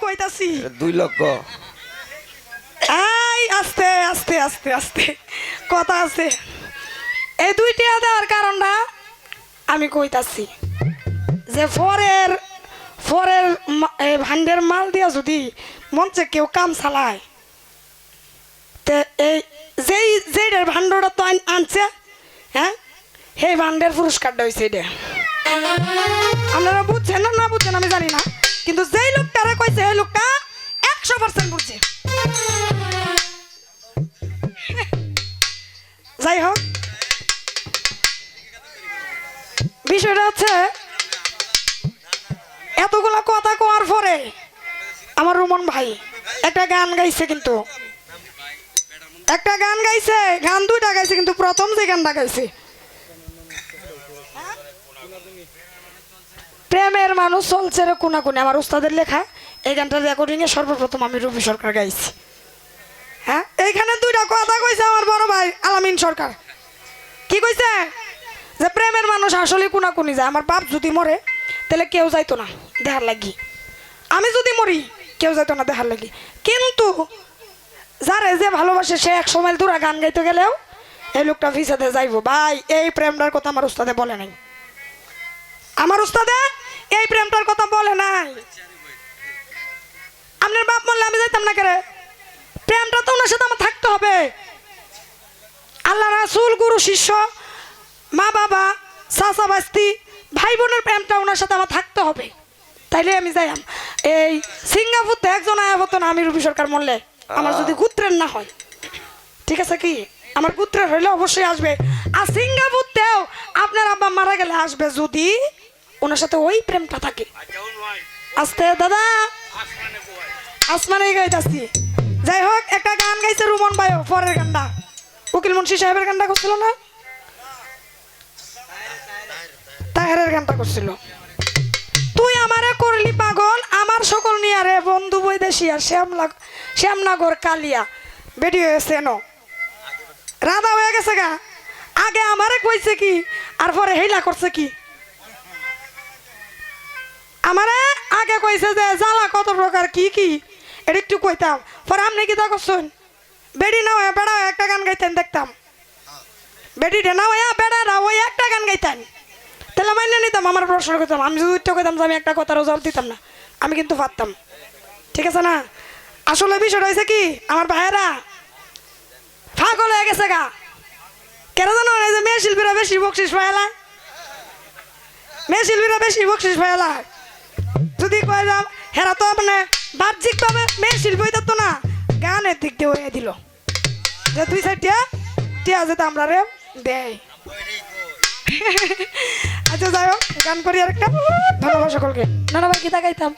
কইতাছি। দুই লক্ষ। এই আস্তে আস্তে আস্তে আস্তে। কথা আছে। এই দুইটা দেওয়ার কারণটা আমি কইতাছি। যে ফরের ফরের এই ভান্ডের মাল দিয়া যদি মঞ্চে কেউ কাম চালায় তে এই যেই যেইটার ভান্ডটা তো আন- আনছে হ্যাঁ? সেই ভান্ডের পুরস্কারটা হয়েছে এটা। আপনারা বুঝছেন না না বুঝছেন আমি জানি না। কিন্তু যেই লোকটারে কইছে সেই লোকটা একশো পার্সেন্ট বুঝছে। যাই হোক, বিষয়টা হচ্ছে, এতগুলো কথা কোয়ার পরে আমার রুমন ভাই একটা গান গাইছে কিন্তু। একটা গান গাইছে, গান দুইটা গাইছে কিন্তু প্রথম যে গানটা গাইছে প্রেমের মানুষ চলছে রে কোনা কোনে আমার উস্তাদের লেখা, এই গানটার রেকর্ডিংয়ে সর্বপ্রথম আমি রবি সরকার গাইছি। হ্যাঁ? এইখানে দুইটা কথা কইছে আমার বড় ভাই, আলামিন সরকার। কি কইছে? যে প্রেমের মানুষ আসলে কোনা কোনি যায়। আমার বাপ যদি মরে, তাহলে কেউ যাইতো না দেহার লাগি। আমি যদি মরি, কেউ যাইতো না দেহার লাগি। কিন্তু যারে যে ভালোবাসে, সে এক সময় দূরা গান গাইতে গেলেও এই লোকটা ভিসাতে যাইবো। ভাই, এই প্রেমটার কথা আমার উস্তাদে বলে নাই। আমার উস্তাদে এই প্রেমটার কথা বলে নাই। আপনার বাপ মরলে আমি যাইতাম না কেরে? প্রেমটা তো ওনার সাথে আমার থাকতে হবে। আল্লাহ রাসুল গুরু শিষ্য মা বাবা চাচা বাস্তি ভাই বোনের প্রেমটা ওনার সাথে আমার থাকতে হবে। তাইলে আমি যাইম এই সিঙ্গাপুরতে একজন আয়া হতো না আমি রবি সরকার মরলে। আমার যদি গুত্রের না হয়। ঠিক আছে কি? আমার পুত্রের হইলে অবশ্যই আসবে। আর সিঙ্গাপুরতেও আপনার আব্বা মারা গেলে আসবে যদি ওনার সাথে ওই প্রেমটা থাকে। আস্তে, দাদা। আসমানে গাইতাছি যাই হোক, একটা গান গাইছে রুমন ভাইও পরের গানটা। উকিল মুন্সি সাহেবের গানটা করছিল না? তাহেরের গানটা করছিল। তুই আমারে করলি পাগল, আমার সকল নিয়ারে বন্ধু বৈদেশি আর শ্যামলা শ্যামনগর কালিয়া। বেরিয়ে হয়েছে ন রাধা হয়ে গেছে গা। আগে আমারে কইছে কি, আর পরে হেলা করছে কি? আমারে আগে কইছে যে জ্বালা কত প্রকার, কি কি? এটা একটু কইতাম। পরে আপনি কি তা করছেন বেডি না হয়ে বেড়া একটা গান গাইতেন, দেখতাম। বেডিটা না হয়ে বেড়ারা ওই একটা গান গাইতেন। তাহলে মাইনে নিতাম, আমার প্রশ্ন করতাম। আমি যদি উত্তর কইতাম যে আমি একটা কথারও জল দিতাম না। আমি কিন্তু পারতাম। ঠিক আছে না? আসলে বিষয়টা হয়েছে কি, আমার ভাইয়েরা ফাগল হয়ে গেছে গা। কেন জানো যে মেয়ে শিল্পীরা বেশি বকশিস পাইলা মেয়ে শিল্পীরা বেশি বকশিস পাইলা যদি কয়ে যাম হেরা তো মানে বাহ্যিকভাবে মেয়ে শিল্পী হইতো তো না, গানের দিক দিয়ে হয়ে দিল। যে দুই সাইড টিয়া টিয়া যেতে আমরা রে দেয় আচ্ছা যাই হোক, গান করি আর একটা ভালোবাসা সকলকে। নানা ভাই গীতা গাইতাম